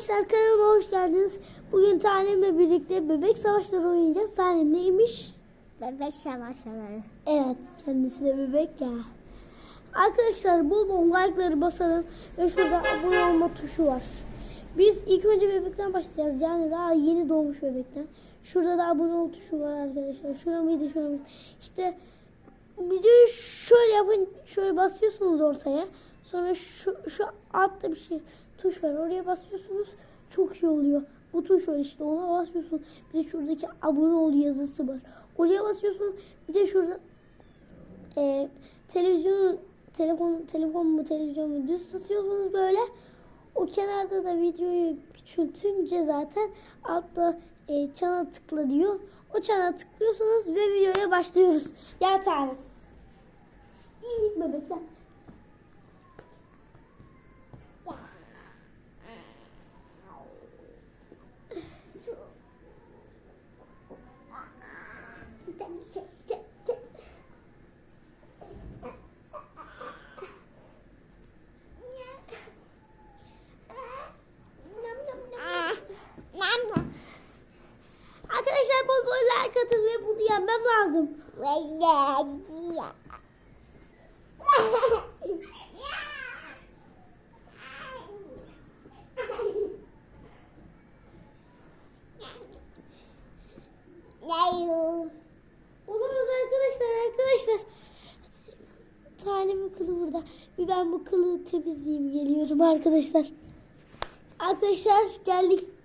Arkadaşlar kanalıma hoş geldiniz. Bugün tanemle birlikte bebek savaşları oynayacağız. Tanem neymiş? Bebek savaşları. Evet kendisi de bebek ya. Arkadaşlar bol bol like'ları basalım ve şurada abone olma tuşu var. Biz ilk önce bebekten başlayacağız. Yani daha yeni doğmuş bebekten. Şurada da abone ol tuşu var arkadaşlar. Şura mıydı şura mıydı? İşte videoyu şöyle yapın. Şöyle basıyorsunuz ortaya. Sonra şu, şu altta bir şey tuş var. Oraya basıyorsunuz. Çok iyi oluyor. Bu tuş var işte. Ona basıyorsunuz. Bir de şuradaki abone ol yazısı var. Oraya basıyorsunuz. Bir de şurada e, televizyon telefon telefon mu televizyon mu düz tutuyorsunuz böyle. O kenarda da videoyu küçültünce zaten altta e, çana tıkla diyor. O çana tıklıyorsunuz ve videoya başlıyoruz. Gel tane. İyi. Çek, çek, çek. Arkadaşlar bol bol like atın yenmem lazım. Olamaz arkadaşlar arkadaşlar. Tanemin kılı burada. Bir ben bu kılı temizleyeyim geliyorum arkadaşlar. Arkadaşlar geldik.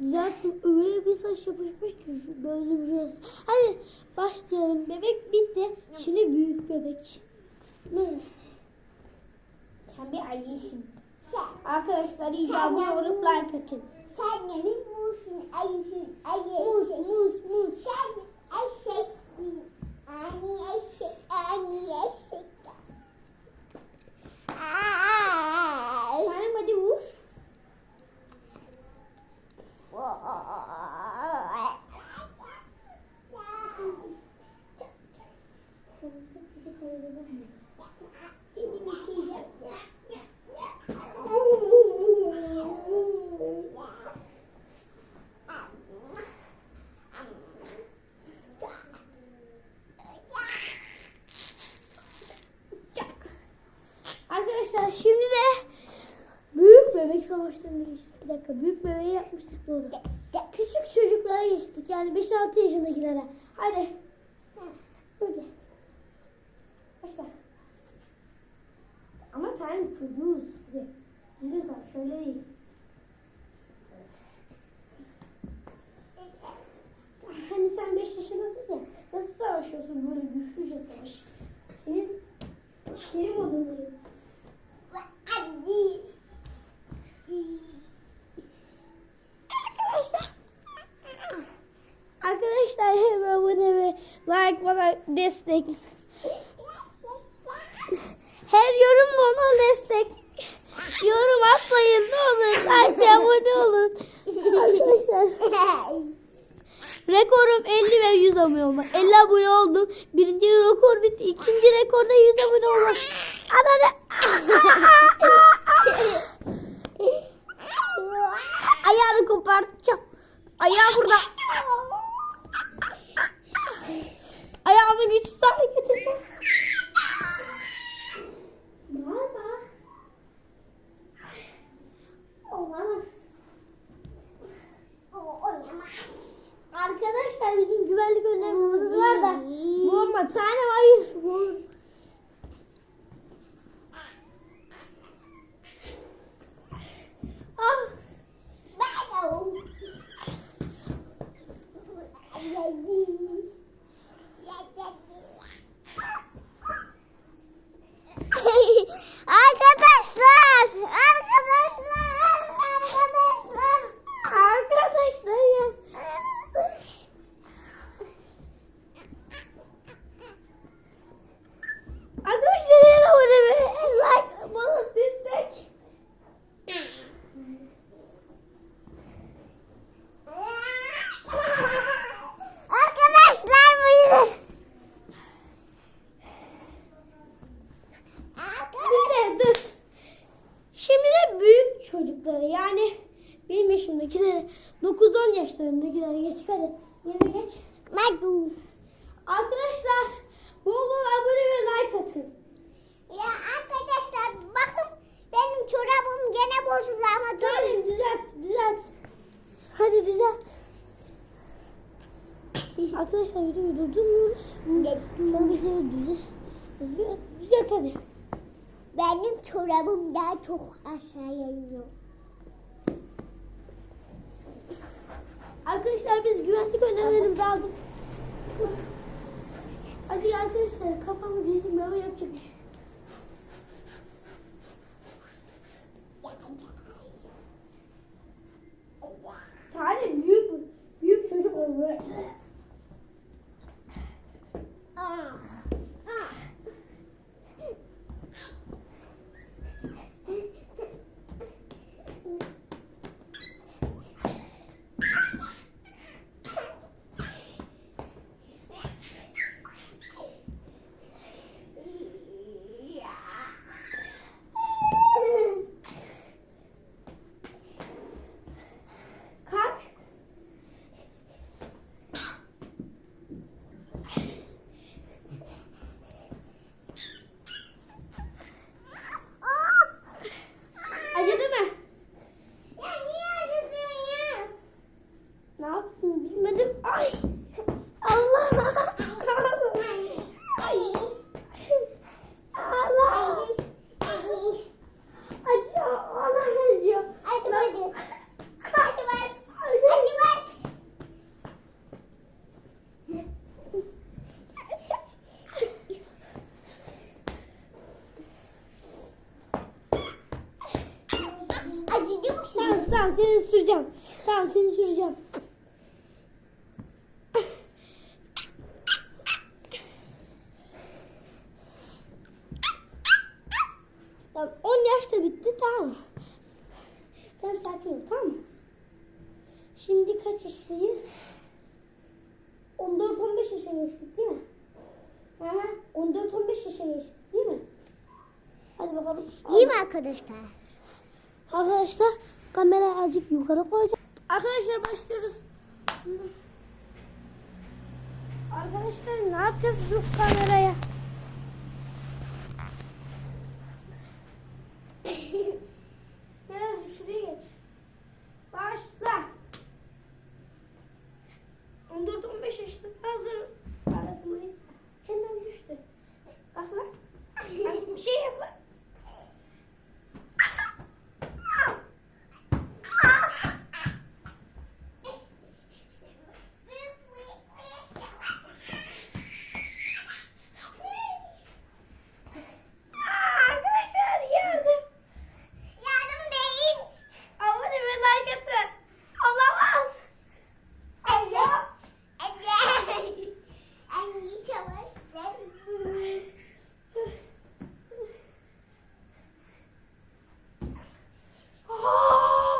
Düzelttim. Öyle bir saç yapışmış ki şu gözüm şurası. Hadi başlayalım. Bebek bitti. Şimdi büyük bebek. Böyle. Sen bir ayısın. Arkadaşlar iyice abone olup like atın. Sen ne musun? Ayısın. Ayısın. Muz muz muz. Sen eşek. Ani eşek. Ani eşek. Aa! Tanem hadi vur. Arkadaşlar şimdi de büyük savaşlarına geçtik. Bir dakika büyük bebeği yapmıştık doğru. Küçük çocuklara geçtik yani 5-6 yaşındakilere. Hadi. Hadi. Başla. Ama sen çocuğuz. Savaş şöyle değil. Hani sen 5 yaşındasın ya. Nasıl savaşıyorsun böyle güçlüce savaş? Senin senin modundayım. Arkadaşlar. Arkadaşlar hem abone ve like destek. Her yorum da ona destek. Yorum atmayın ne olur. Like abone olun. Arkadaşlar. Rekorum 50 ve 100 abone olmak. 50 abone oldum. Birinci rekor bitti. İkinci rekorda 100 abone olmak. Ananı. Bu ama tane hayır. Bu. Ah. Arkadaşlar, arkadaşlar, arkadaşlar. Arkadaşlar ya. Arkadaşlar her abone ve like bana destek. Arkadaşlar buyurun. Bir de dur. Şimdi de büyük çocukları yani benim yaşımdakileri 9-10 yaşlarındakileri geç hadi. Yerine geç. Madu. Arkadaşlar bol bol abone ve like atın. Ya arkadaşlar bakın benim çorabım gene bozuldu ama dur. Salim düzelt düzelt. Hadi düzelt. Arkadaşlar videoyu durdurmuyoruz. Sonra videoyu. Düzelt, düzelt hadi. Benim çorabım daha çok aşağıya iniyor. Arkadaşlar biz güvenlik önlemlerimizi aldık. Hadi arkadaşlar kafamız yüzüm böyle yapacak Tamam, seni süreceğim. Tamam seni süreceğim. Tamam 10 yaşta bitti tamam. Tamam sakin ol tamam mı? Şimdi kaç yaşındayız? 14-15 yaşa geçtik değil mi? Aha, 14-15 yaşa geçtik değil mi? Hadi bakalım. İyi mi arkadaşlar? Arkadaşlar kamerayı azıcık yukarı koyacağım. Arkadaşlar başlıyoruz. Arkadaşlar ne yapacağız bu kameraya? Biraz şuraya geç. Başla. 14-15 yaşında hazır arasındayız. Hemen düştü. Bak lan. Azıcık bir şey yap lan. Aa, Arkadaşlar yardım. Yardım değil. Abone ve like atın. Olamaz. Allah. Anne. Anne savaştım. Aa!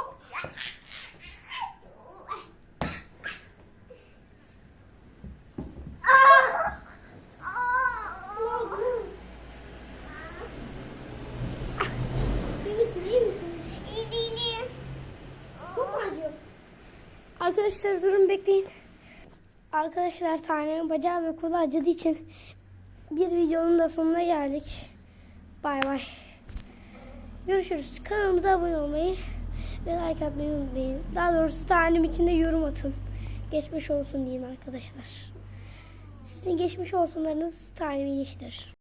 Aa! İyi misin, iyi misin? İyi değilim. Çok mu acıyor? Arkadaşlar durun bekleyin. Arkadaşlar tanemin bacağı ve kolu acıdığı için bir videonun da sonuna geldik. Bay bay. Görüşürüz. Kanalımıza abone olmayı ve like atmayı unutmayın. Daha doğrusu tanem içinde yorum atın. Geçmiş olsun deyin arkadaşlar. Sizin geçmiş olsunlarınız tanemi iyileştirir.